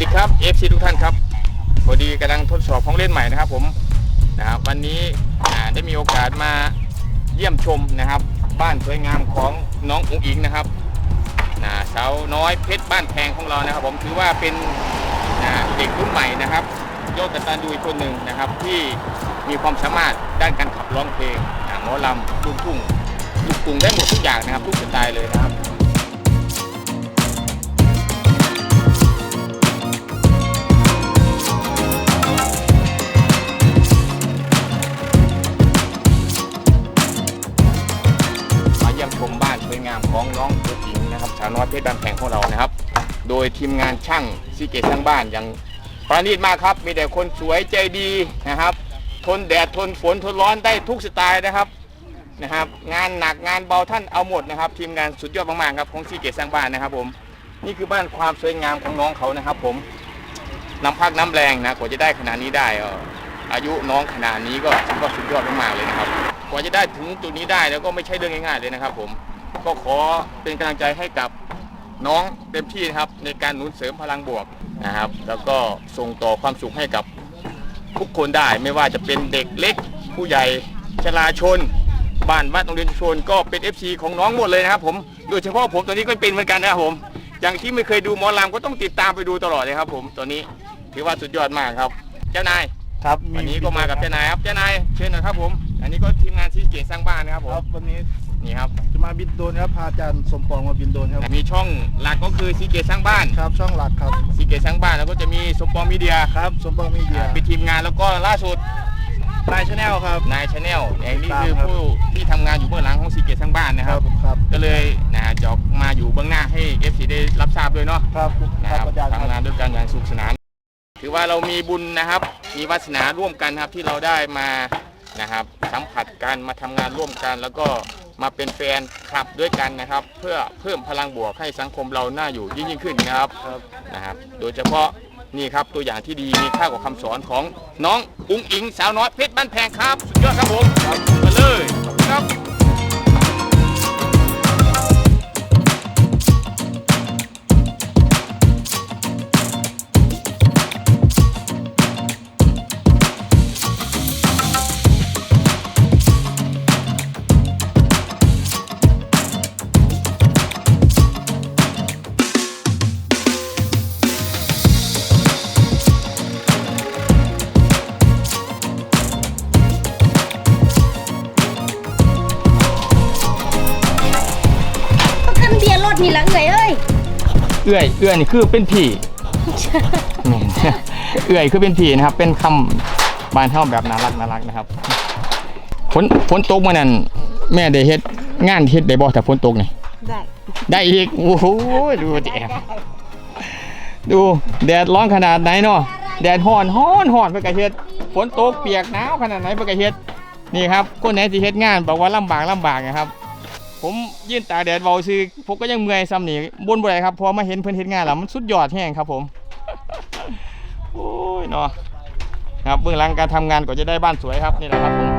ดีครับ FC ทุกท่านครับพอดีกำลังทดสอบของเล่นใหม่นะครับ ผมนะครับวันนี้ได้มีโอกาสมาเยี่ยมชมนะครับ บ้านสวยงามของน้องอุ๋งอิงนะครับนะสาวน้อยเพชรบ้านแพงของเรานะครับ ผมถือว่าเป็นนะเด็กรุ่นใหม่นะครับยอดกตัญญูอีกคนหนึ่งนะครับ ที่มีความสามารถด้านการขับร้องเพลงนะหมอลำลูกทุ่งลูกกรุงได้หมดทุกอย่างนะครับทุกสไตล์เลยนะ เรานะครับ โดยทีมงานช่างซีเกตสร้างบ้านอย่างประณีตมากครับ มีแต่คนสวยใจดีนะครับ ทนแดดทนฝนทนร้อนได้ทุกสไตล์นะครับนะครับ งานหนักงานเบาท่านเอาหมดนะครับ ทีมงานสุดยอดมากๆครับของซีเกตสร้างบ้านนะครับ ผมนี่คือบ้านความสวยงามของน้องเขานะครับ ผมน้ำพักน้ำแรงนะกว่าจะได้ขนาดนี้ได้เอ่ออายุน้องขนาดนี้ก็ถือว่าสุดยอดมากๆเลยนะครับ กว่าจะได้ถึงจุดนี้ได้แล้วก็ไม่ใช่เรื่องง่ายๆเลยนะครับ ผมก็ขอเป็นกำลังใจให้กับ น้องเต็มที่นะครับในการหนุนเสริมพลังบวกนะครับ แล้วก็ส่งต่อความสุขให้กับทุกคนได้ไม่ว่าจะเป็นเด็กเล็ก ผู้ใหญ่ชราชน บ้านวัดโรงเรียนชนก็เป็น FC ของน้องหมดเลยนะครับผมโดยเฉพาะผมตัวนี้ก็เป็นเหมือนกันนะครับผม อย่างที่ไม่เคยดูหมอลำก็ต้องติดตามไปดูตลอดเลยครับ ผมตัวนี้ถือว่าสุดยอดมากครับ เจ้านาย ครับวันนี้ก็มากับเจ้านายครับเจ้านายเชิญหน่อยครับผม อันนี้ก็ทีมงานซีเกตสร้างบ้านนะครับผครัมบวันนี้นี่ครับจะมาบินโดรนครับพาอาจารย์สมปองมาบินโดรนครับมีช่องหลักก็คือซีเกตสร้างบ้านครับช่องหลักครับซีเกตสร้างบ้านแล้วก็จะมีสมปองมีเดียครับสมปองมีเดียเป็นทีมงานแล้วก็ล่าสุดนายชาแนลครับนายชาแนลเองนี่คือครับผู้ที่ทำงานอยู่เบื้องหลังของซีเกตสร้างบ้านนะครับครับ ก็เลยนะจะออกมาอยู่เบื้องหน้าให้ FC ได้รับทราบด้วยเนาะครับนะคครัรับบอาจารย์คทำงารันบด้วยกันอย่างสนุขสนาน ถือว่าเรามีบุญนะครับ มีวาสนาร่วมกันครับที่เราได้มานะครับสัมผัสกันมาทำงานร่วมกัน แล้วก็มาเป็นแฟนคลับด้วยกันนะครับ เพื่อเพิ่มพลังบวกให้สังคมเราน่าอยู่ยิ่งยิ่งขึ้นนะครับรบนะครับ โดยเฉพาะนี่ครับตัวอย่างที่ดีมีค่ากว่าคำสอนของน้องอุ้งอิงสาวน้อยเพชรบ้านแพงครับ สุดยอดครับผมมาเลย เอื้อยเอื้อยนี่คือเป็นผีแม่นเอื้อยคือเป็นผีนะครับ เป็นคำบานเท่าแบบน่ารักน่ารักนะครับฝนฝนตกมานั่นแม่ได้เฮ็ดงานเฮ็ดได้บ่แต่ฝนตกนี่ได้ ได้อีกโอ้โหดูดิแอบดูแดดร้อนขนาดไหนเนาะแดดฮ้อนฮ้อนฮ้อนเพื่อกระเฮ็ดฝนตกเปียกหนาวขนาดไหนเพื่อกระเฮ็ดนี่ครับคนไหนที่เฮ็ดงานบอกว่าลำบากลำบากนะครับ ผมยืนตาแดดเบาซื้อผมก็ยังเมื่อยซ้ำนี่บนบ่ได้ครับพอมาเห็นเพิ่นเห็นงานแล้วมันสุดยอดแห้งครับผมโอ้ยเนาะครับเบื้องหลังการทำงานก็จะได้บ้านสวยครับนี่แหละครับผม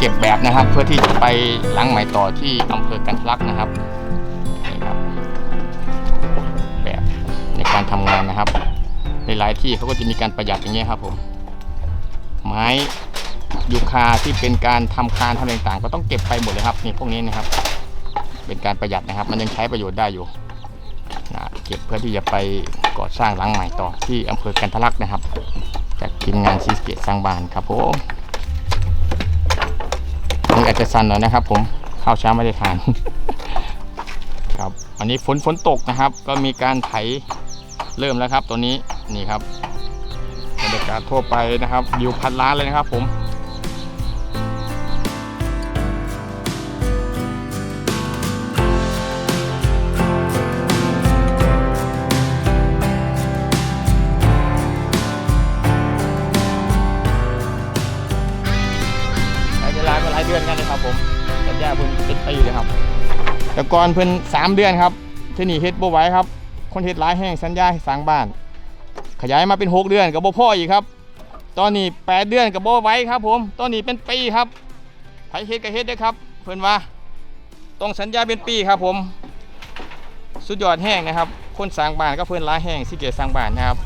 เก็บแบบนะครับ เพื่อที่จะไปหลังใหม่ต่อที่อำเภอกันทลักนะครับนี่ครับ แบบในการทำงานนะครับในหลายที่เขาก็จะมีการประหยัดอย่างเงี้ยครับผมไม้ยูคาที่เป็นการทำคานทำต่างๆก็ต้องเก็บไปหมดเลยครับนี่พวกนี้นะครับ เป็นการประหยัดนะครับ มันยังใช้ประโยชน์ได้อยู่นะเก็บเพื่อที่จะไปก่อสร้างหลังใหม่ต่อที่อำเภอกันทลักนะครับ จากทีมงานซีสเกตสร้างบ้านครับผม อาจจะสั่นหน่อยนะครับ ผมข้าวเช้าไม่ได้ทานครับอันนี้ฝนฝนตกนะครับ ก็มีการไถเริ่มแล้วครับตัวนี้นี่ครับบรรยากาศทั่วไปนะครับวิวพันล้านเลยนะครับ ผม ครับผมสัญญาเพิ่นเป็นปีเลยครับ แต่ก่อนเพิ่นสามเดือนครับ ที่นี่เฮ็ดบ่ไหวครับ คนเฮ็ดหลายแห้งสัญญาให้สร้างบ้าน ขยายมาเป็น6เดือนกับบ่พออีกครับ ตอนนี้8เดือนกับบ่ไหวครับผม ตอนนี้เป็นปีครับไผเฮ็ดก็เฮ็ดเด้ครับ เพิ่นว่าต้องสัญญาเป็นปีครับผม สุดยอดแห้งนะครับ คนสร้างบ้านก็เพิ่นหลายแห้งสิเกตสร้างบ้านนะครับ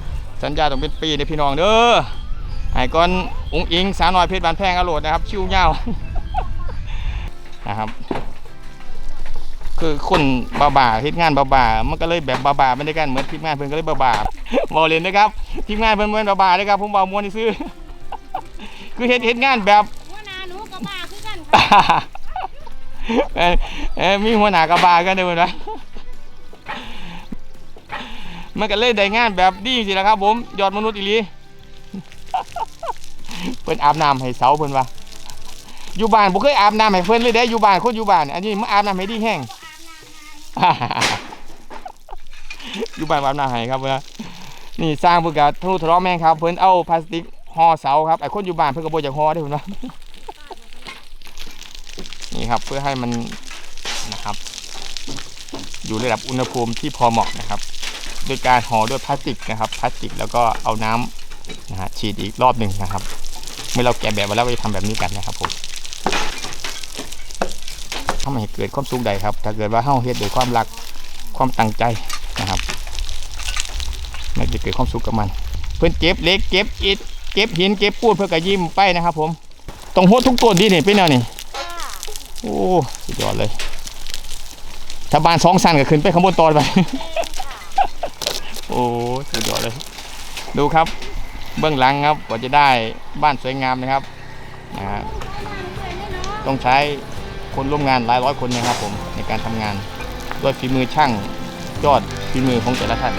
สัญญาต้องเป็นปีเด้อพี่น้องเด้อไอ้ก่อนอุ้งอิงสาวน้อยเพชรบานแพงอโรดนะครับชิวยาว นะครับ คือคนบาบาเฮ็ดงานบาบามันก็เลยแบบบาบาไม่ได้กันเหมือนทีมงานเพิ่อนก็เลยบาบาบอเล่นนะครับทีมงานเพิ่นเหมือนบาบาเลยครับผมเบามวนซื้อคือเฮ็ดเฮ็ดงานแบบหัวหน้าหนูก็บ้าคือกันเออมีหัวหน้ากับบากันเด้อเพิ่นว่ามันก็เลยได้งานแบบดีสิละครับ ผมยอดมนุษย์อีลีเพิ่นอาบน้ำให้เสาเพิ่นว่า อยู่บ้านบ่เคยอาบน้ำให้เพิ่นเลยเด้อยู่บ้านคนอยู่บ้าน อันนี้มาอาบน้ำให้ดีแห้งอยู่บ้านอาบน้ำให้ครับเพิ่นว่านี่สร้างเพิ่นก็ทะนุถนอมแม่งครับเพิ่นเอาพลาสติกห่อเสาครับไอ้คนอยู่บ้านเพิ่นก็บ่อยากห่อเด้อเพิ่นว่านี่ครับเพื่อให้มันนะครับ อยู่ระดับอุณหภูมิที่พอเหมาะนะครับโดยการห่อด้วยพลาสติกนะครับพลาสติกแล้วก็เอาน้ำนะฮะฉีดอีกรอบหนึ่งนะครับ เมื่อเราแกะแบบมาแล้วก็จะทำแบบนี้กันนะครับผม ทำให้เกิดความสุขใดครับ ถ้าเกิดว่าเฮาเฮ็ดด้วยความรักความตั้งใจนะครับมันจะเกิดความสุขกับมัน เพื่อนเก็บเล็กเก็บอิฐเก็บหินเก็บปูนเพื่อกระยิ้มไปนะครับ ผมต้องโหดทุกต้นดีนี่เป็นแนวนี่โอ้สุดยอดเลยถ้าบ้านสองสันก็ขึ้นไปข้างบนตอนไปโอ้สุดยอดเลย ดูครับ เบื้องหลังครับกว่าจะได้บ้านสวยงามนะครับนะฮะต้องใช้ คนร่วมงานหลายร้อยคนนะครับผมในการทำงานด้วยฝีมือช่างยอดฝีมือของแต่ละท่าน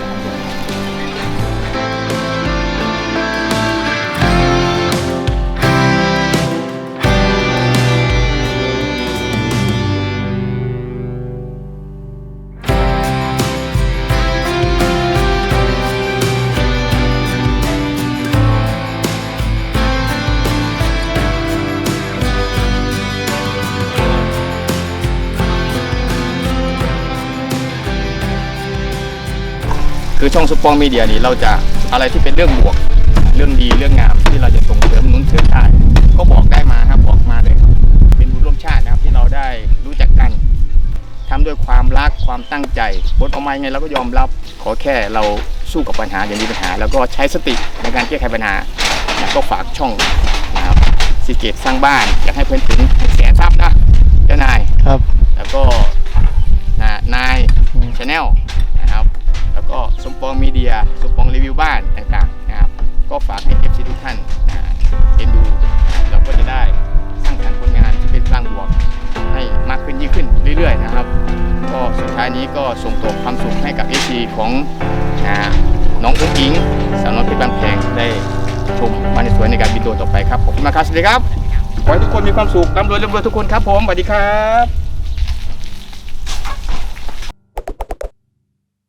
ครับผมคือช่องสปองมีเดียนี่เราจะอะไรที่เป็นเรื่องบวก เรื่องดีเรื่องงามที่เราจะส่งเสริมหนุนเสริมได้ก็บอกได้มาครับบอกมาเลยครับเป็นบุญร่วมชาตินะครับที่เราได้รู้จักกันทำด้วยความรักความตั้งใจผลออกมายังไงเราก็ยอมรับขอแค่เราสู้กับปัญหาอย่างมีปัญหา แล้วก็ใช้สติในการแก้ไขปัญหานะก็ฝากช่องนะครับสีเกตสร้างบ้านอยากให้เพื่อนถึงแสนซับนะเจ้านายครับ แล้วก็นะนายชาแนลนะครับ แล้วก็สมปองมีเดีย สมปองรีวิวบ้านต่างๆนะครับ ก็ฝากให้เอฟซีทุกท่านเอ็นดู เราก็จะได้สร้างสรรค์ผลงานที่เป็นสร้างบวกให้มากขึ้นยิ่งขึ้นเรื่อยๆนะครับ ก็สุดท้ายนี้ก็ส่งต่อความสุขให้กับเอฟซีของนะน้องอุ้งอิงสาวน้อยเพชรบางแพงได้ชมบ้านในสวนในการบินโดรนต่อไปครับ ขอบคุณมากครับ สวัสดีครับ ขอให้ทุกคนมีความสุขร่ำรวยร่ำรวยทุกคนครับผม สวัสดีครับ